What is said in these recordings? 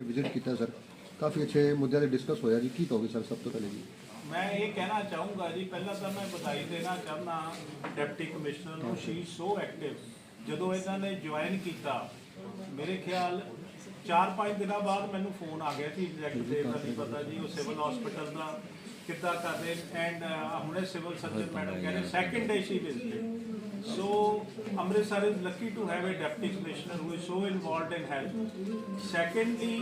Visit ਕੀਤਾ sir ਕਾਫੀ ਅੱਛੇ ਮੁੱਦਿਆਂ ਤੇ ਡਿਸਕਸ ਹੋਇਆ ਜੀ। ਕੀ ਕਹੋਗੇ ਸਰ ਸਭ ਤੋਂ ਪਹਿਲੇ ਜੀ? ਮੈਂ ਇਹ ਕਹਿਣਾ ਚਾਹੂੰਗਾ ਜੀ, ਪਹਿਲਾਂ ਤਾਂ ਮੈਂ ਵਧਾਈ ਦੇਣਾ ਚਾਹੁੰਦਾ ਡਿਪਟੀ ਕਮਿਸ਼ਨਰ ਨੂੰ। ਸ਼ੀ ਸੋ ਐਕਟਿਵ ਜਦੋਂ ਇਹਨਾਂ ਨੇ ਜੁਆਇਨ ਕੀਤਾ, ਮੇਰੇ ਖਿਆਲ 4-5 ਦਿਨਾਂ ਬਾਅਦ ਮੈਨੂੰ ਫੋਨ ਆ ਗਿਆ ਸੀ ਐਗਜ਼ੈਕਟਿਵ ਦਾ ਨਹੀਂ ਪਤਾ ਜੀ, ਉਹ ਸਿਵਲ ਹਸਪੀਟਲ ਦਾ ਕਿੱਦਾਂ ਕਰ ਰਹੇ ਐਂਡ ਹੁਣੇ ਸਿਵਲ ਸਰਜਨ ਮੈਡਮ ਕਹਿੰਦੇ second day she visited So Amritsar is lucky to have a deputy commissioner who is so involved in health. Secondly,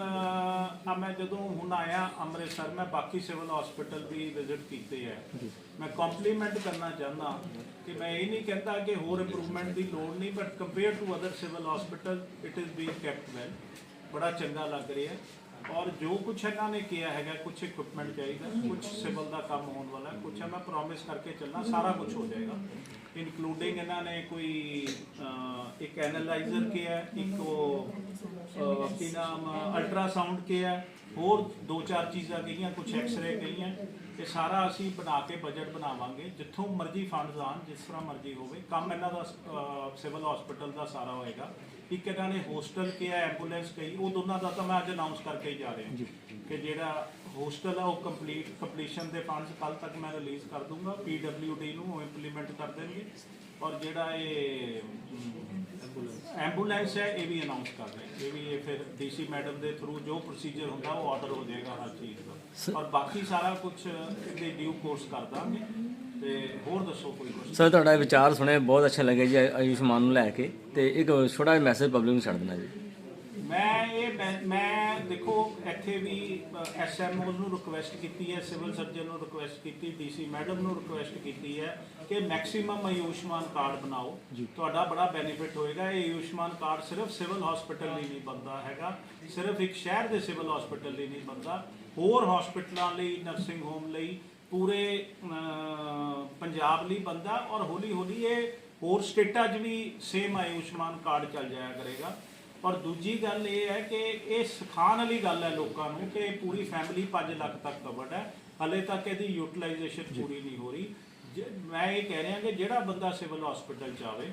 ਆ ਮੈਂ ਜਦੋਂ ਹੁਣ ਆਇਆ ਅੰਮ੍ਰਿਤਸਰ ਮੈਂ ਬਾਕੀ ਸਿਵਲ ਹਸਪੀਟਲ ਵੀ ਵਿਜ਼ਿਟ ਕੀਤੇ ਹੈ ਮੈਂ ਕੰਪਲੀਮੈਂਟ ਕਰਨਾ ਚਾਹੁੰਦਾ ਕਿ ਮੈਂ ਇਹ ਨਹੀਂ ਕਹਿੰਦਾ ਕਿ ਹੋਰ ਇੰਪਰੂਵਮੈਂਟ ਦੀ ਲੋੜ ਨਹੀਂ but compare to other civil hospital it is being kept well ਬੜਾ ਚੰਗਾ ਲੱਗ ਰਿਹਾ ਔਰ ਜੋ ਕੁਛ ਇਹਨਾਂ ਨੇ ਕਿਹਾ ਹੈਗਾ ਕੁਝ ਇਕਵਿਪਮੈਂਟ ਚਾਹੀਦਾ ਕੁਝ ਸਿਵਲ ਦਾ ਕੰਮ ਹੋਣ ਵਾਲਾ ਕੁਝ ਮੈਂ ਪ੍ਰੋਮਿਸ ਕਰਕੇ ਚੱਲਣਾ ਸਾਰਾ ਕੁਝ ਹੋ ਜਾਏਗਾ। ਇਨਕਲੂਡਿੰਗ ਇਹਨਾਂ ਨੇ ਕੋਈ ਇੱਕ ਐਨਾਲਾਈਜ਼ਰ ਕਿਹਾ ਹੈ, ਇੱਕ ਉਹ ਕੀ ਨਾਮ ਅਲਟਰਾਸਾਊਂਡ ਕਿਹਾ ਹੈ, ਹੋਰ ਦੋ ਚਾਰ ਚੀਜ਼ਾਂ ਕਹੀਆਂ ਕੁਝ ਐਕਸ-ਰੇ ਕਹੀਆਂ ਇਹ ਸਾਰਾ ਅਸੀਂ ਬਣਾ ਕੇ ਬਜਟ ਬਣਾਵਾਂਗੇ ਜਿੱਥੋਂ ਮਰਜ਼ੀ ਫੰਡਸ ਆਣ ਜਿਸ ਤਰ੍ਹਾਂ ਮਰਜ਼ੀ ਹੋਵੇ ਕੰਮ ਇਹਨਾਂ ਦਾ ਸਿਵਲ ਹਸਪੀਟਲ ਦਾ ਸਾਰਾ ਹੋਏਗਾ। ਇੱਕ ਇਹਨਾਂ ਨੇ ਹੋਸਟਲ ਕਿਹਾ ਐਂਬੂਲੈਂਸ ਕਹੀ ਉਹ ਦੋਨਾਂ ਦਾ ਤਾਂ ਮੈਂ ਅੱਜ ਅਨਾਉਂਸ ਕਰਕੇ ਹੀ ਜਾ ਰਿਹਾ। ਕਿ ਜਿਹੜਾ ਹੋਸਟਲ ਆ ਉਹ ਕੰਪਲੀਟ ਕੰਪਲੀਸ਼ਨ ਦੇ ਫੰਡਸ ਕੱਲ ਤੱਕ ਮੈਂ ਰਿਲੀਜ਼ ਕਰ ਦੂੰਗਾ ਪੀਡਬਲਯੂਡੀ ਨੂੰ ਉਹ ਇੰਪਲੀਮੈਂਟ ਕਰ ਦੇਣਗੇ। ਔਰ ਜਿਹੜਾ ਇਹ ਐਂਬੂਲੈਂਸ ਹੈ ਇਹ ਵੀ ਅਨਾਉਂਸ ਕਰ ਰਹੇ ਇਹ ਵੀ ਇਹ ਫਿਰ ਡੀਸੀ ਮੈਡਮ ਦੇ ਥਰੂ ਜੋ ਪ੍ਰੋਸੀਜਰ ਹੁੰਦਾ ਉਹ ਆਰਡਰ ਹੋ ਜਾਏਗਾ ਹਰ ਚੀਜ਼ ਦਾ। ਔਰ ਬਾਕੀ ਸਾਰਾ ਕੁਝ ਇਹਦੇ ਡਿਊ ਕੋਰਸ ਕਰ ਦਾਂਗੇ। ਤੇ ਹੋਰ ਦੱਸੋ ਕੋਈ ਕੁਝ ਸਰ ਤੁਹਾਡਾ ਵਿਚਾਰ ਸੁਣੇ ਬਹੁਤ ਅੱਛਾ ਲੱਗਿਆ ਜੀ ਆਯੁਸ਼ਮਾਨ ਨੂੰ ਲੈ ਕੇ। ਤੇ ਇੱਕ ਛੋਟਾ ਜਿਹਾ ਮੈਸੇਜ ਪਬਲਿਕ ਨੂੰ ਛੱਡ ਦੇਣਾ ਜੀ। ਮੈਂ ਇਹ ਮੈਂ- ਦੇਖੋ ਇੱਥੇ ਵੀ ਐਸਐਮਓ ਨੂੰ ਰਿਕੁਐਸਟ ਕੀਤੀ ਹੈ ਸਿਵਲ ਸਰਜਨ ਨੂੰ ਰਿਕੁਐਸਟ ਕੀਤੀ ਡੀਸੀ ਮੈਡਮ ਨੂੰ ਰਿਕੁਐਸਟ ਕੀਤੀ ਹੈ ਕਿ ਮੈਕਸਿਮਮ ਆਯੁਸ਼ਮਾਨ ਕਾਰਡ ਬਣਾਓ। ਤੁਹਾਡਾ ਬੜਾ ਬੈਨੀਫਿਟ ਹੋਏਗਾ। ਇਹ ਆਯੁਸ਼ਮਾਨ ਕਾਰਡ ਸਿਰਫ ਸਿਵਲ ਹਸਪੀਟਲ ਲਈ ਨਹੀਂ ਬਣਦਾ ਹੈਗਾ। ਸਿਰਫ ਇੱਕ ਸ਼ਹਿਰ ਦੇ ਸਿਵਲ ਹਸਪੀਟਲ ਲਈ ਨਹੀਂ ਬਣਦਾ। ਹੋਰ ਹਸਪੀਟਲਾਂ ਲਈ ਨਰਸਿੰਗ ਹੋਮ ਲਈ ਪੂਰੇ ਪੰਜਾਬ ਲਈ ਬੰਦਾ ਔਰ ਹੌਲੀ ਹੌਲੀ ਇਹ ਹੋਰ ਸਟੇਟਾਂ 'ਚ ਵੀ ਸੇਮ ਆਯੁਸ਼ਮਾਨ ਕਾਰਡ ਚੱਲ ਜਾਇਆ ਕਰੇਗਾ। ਔਰ ਦੂਜੀ ਗੱਲ ਇਹ ਹੈ ਕਿ ਇਹ ਸਿਖਾਉਣ ਵਾਲੀ ਗੱਲ ਹੈ ਲੋਕਾਂ ਨੂੰ ਕਿ ਪੂਰੀ ਫੈਮਿਲੀ 5 ਲੱਖ ਤੱਕ ਕਵਰਡ ਹੈ। ਹਲੇ ਤੱਕ ਇਹਦੀ ਯੂਟਿਲਾਈਜੇਸ਼ਨ ਪੂਰੀ ਨਹੀਂ ਹੋ ਰਹੀ। ਜੇ- ਮੈਂ ਇਹ ਕਹਿ ਰਿਹਾ ਕਿ ਜਿਹੜਾ ਬੰਦਾ ਸਿਵਲ ਹਸਪੀਟਲ ਚ ਆਵੇ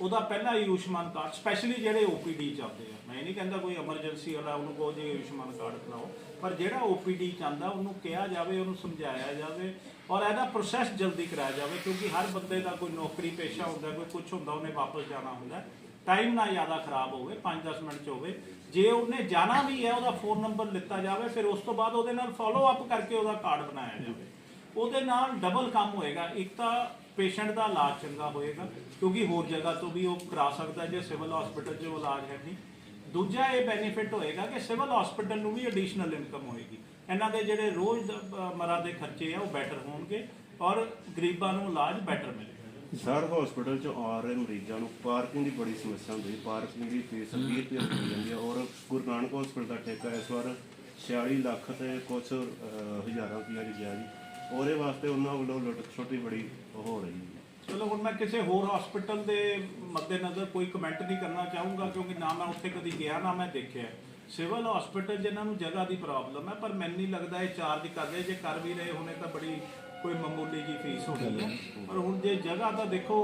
ਉਹਦਾ ਪਹਿਲਾ ਆਯੁਸ਼ਮਾਨ ਕਾਰਡ ਸਪੈਸ਼ਲੀ ਜਿਹੜੇ ਓਪੀਡੀ ਚ ਆਉਂਦੇ ਆ। ਮੈਂ ਇਹ ਨਹੀਂ ਕਹਿੰਦਾ ਕੋਈ ਐਮਰਜੈਂਸੀ ਵਾਲਾ ਉਹਨੂੰ ਕਹੋ ਜੀ ਆਯੁਸ਼ਮਾਨ ਕਾਰਡ ਬਣਾਓ। ਪਰ ਜਿਹੜਾ ਓਪੀਡੀ ਚ ਆਉਂਦਾ ਉਹਨੂੰ ਕਿਹਾ ਜਾਵੇ ਉਹਨੂੰ ਸਮਝਾਇਆ ਜਾਵੇ ਔਰ ਇਹਦਾ ਪ੍ਰੋਸੈਸ ਜਲਦੀ ਕਰਾਇਆ ਜਾਵੇ ਕਿਉਂਕਿ ਹਰ ਬੰਦੇ ਦਾ ਕੋਈ ਨੌਕਰੀ ਪੇਸ਼ਾ ਹੁੰਦਾ ਕੋਈ ਕੁਝ ਹੁੰਦਾ ਉਹਨੇ ਵਾਪਸ ਜਾਣਾ ਹੁੰਦਾ। ਟਾਈਮ ਨਾ ਜ਼ਿਆਦਾ ਖਰਾਬ ਹੋਵੇ 5-10 ਮਿੰਟ ਚ ਹੋਵੇ ਜੇ ਉਹਨੇ ਜਾਣਾ ਵੀ ਹੈ ਉਹਦਾ ਫੋਨ ਨੰਬਰ ਲਿੱਤਾ ਜਾਵੇ ਫਿਰ ਉਸ ਤੋਂ ਬਾਅਦ ਉਹਦੇ ਨਾਲ ਫਾਲੋ ਅਪ ਕਰਕੇ ਉਹਦਾ ਕਾਰਡ ਬਣਾਇਆ ਜਾਵੇ। ਉਹਦੇ ਨਾਲ ਡਬਲ ਕੰਮ ਹੋਏਗਾ। ਇੱਕ ਤਾਂ ਪੇਸ਼ੈਂਟ ਦਾ ਇਲਾਜ ਚੰਗਾ ਹੋਏਗਾ ਕਿਉਂਕਿ ਹੋਰ ਜਗ੍ਹਾ ਤੋਂ ਵੀ ਉਹ ਕਰਾ ਸਕਦਾ ਜੇ ਸਿਵਲ ਹਸਪੀਟਲ 'ਚ ਉਹ ਇਲਾਜ ਹੈ ਨਹੀਂ। ਦੂਜਾ ਇਹ ਬੈਨੀਫਿਟ ਹੋਏਗਾ ਕਿ ਸਿਵਲ ਹਸਪੀਟਲ ਨੂੰ ਵੀ ਐਡੀਸ਼ਨਲ ਇਨਕਮ ਹੋਏਗੀ। ਇਹਨਾਂ ਦੇ ਜਿਹੜੇ ਰੋਜ਼ ਦਾ, ਮਰਾ ਦੇ ਖਰਚੇ ਆ ਉਹ ਬੈਟਰ ਹੋਣਗੇ ਔਰ ਗਰੀਬਾਂ ਨੂੰ ਇਲਾਜ ਬੈਟਰ ਮਿਲੇਗਾ। ਸਰ ਹਸਪੀਟਲ ਚ ਆ ਰਹੇ ਮਰੀਜ਼ਾਂ ਨੂੰ ਪਾਰਕਿੰਗ ਦੀ ਬੜੀ ਸਮੱਸਿਆ ਹੁੰਦੀ ਹੈ। ਪਾਰਕਿੰਗ ਦੀ ਫੀਸ 20 ਰੁਪਏ ਦਿੱਤੀ ਜਾਂਦੀ ਹੈ ਔਰ ਗੁਰੂ ਨਾਨਕ ਹਸਪੀਟਲ ਦਾ ਠੇਕਾ ਇਸ ਵਾਰ 46 ਲੱਖ ਤੇ ਕੁਝ ਹਜ਼ਾਰਾਂ ਰੁਪਈਆ ਦੀ ਗਿਆ ਜੀ ਉਹਦੇ ਵਾਸਤੇ ਉਹਨਾਂ ਵੱਲੋਂ ਲੁੱਟ ਛੋਟੀ ਬੜੀ ਹੋ ਰਹੀ ਹੈ। ਚਲੋ ਹੁਣ ਮੈਂ ਕਿਸੇ ਹੋਰ ਹਸਪੀਟਲ ਦੇ ਮੱਦੇਨਜ਼ਰ ਕੋਈ ਕਮੈਂਟ ਨਹੀਂ ਕਰਨਾ ਚਾਹੂੰਗਾ ਕਿਉਂਕਿ ਨਾ ਮੈਂ ਉੱਥੇ ਕਦੀ ਗਿਆ ਨਾ ਮੈਂ ਦੇਖਿਆ। ਸਿਵਲ ਹਸਪੀਟਲ ਜਿਨ੍ਹਾਂ ਨੂੰ ਜਗ੍ਹਾ ਦੀ ਪ੍ਰੋਬਲਮ ਹੈ ਪਰ ਮੈਨੂੰ ਨਹੀਂ ਲੱਗਦਾ ਇਹ ਚਾਰਜ ਕਰ ਰਹੇ। ਜੇ ਕਰ ਵੀ ਰਹੇ ਹੋਣੇ ਤਾਂ ਬੜੀ ਕੋਈ ਮਾਮੂਲੀ ਜੀ ਫੀਸ ਹੋਣੀ ਹੈ। ਪਰ ਹੁਣ ਜੇ ਜਗ੍ਹਾ ਤਾਂ ਦੇਖੋ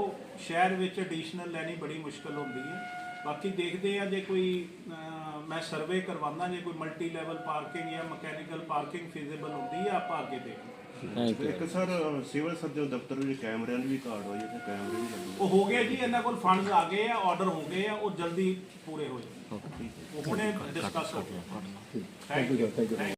ਸ਼ਹਿਰ ਵਿੱਚ ਐਡੀਸ਼ਨਲ ਲੈਣੀ ਬੜੀ ਮੁਸ਼ਕਲ ਹੁੰਦੀ ਹੈ। ਬਾਕੀ ਦੇਖਦੇ ਆ ਜੇ ਕੋਈ ਮੈਂ ਸਰਵੇ ਕਰਵਾਉਂਦਾ ਜੇ ਕੋਈ ਮਲਟੀ ਲੈਵਲ ਪਾਰਕਿੰਗ ਜਾਂ ਮਕੈਨੀਕਲ ਪਾਰਕਿੰਗ ਫੀਜ਼ੀਬਲ ਹੁੰਦੀ ਹੈ ਆਪਾਂ ਅੱਗੇ ਦੇਖਦੇ ਇੱਕ ਸਰ ਸਿਵਲ ਸਰਜਨ ਦਫ਼ਤਰ ਵਿੱਚ ਕੈਮਰਿਆਂ ਦੀ ਵੀ ਕਾਰਡ ਹੋਈ ਹੈ ਤੇ ਕੈਮਰੇ ਵੀ ਲੱਗੇ ਉਹ ਹੋ ਗਏ ਜੀ ਇਹਨਾਂ ਕੋਲ ਫੰਡਸ ਆ ਗਏ ਆ ਆਰਡਰ ਹੋ ਗਏ ਆ ਉਹ ਜਲਦੀ ਪੂਰੇ ਹੋ ਜਾਣਗੇ ਉਹ ਹੁਣੇ ਡਿਸਕਸ ਹੋ ਗਏ ਥੈਂਕ ਯੂ ਥੈਂਕ ਯੂ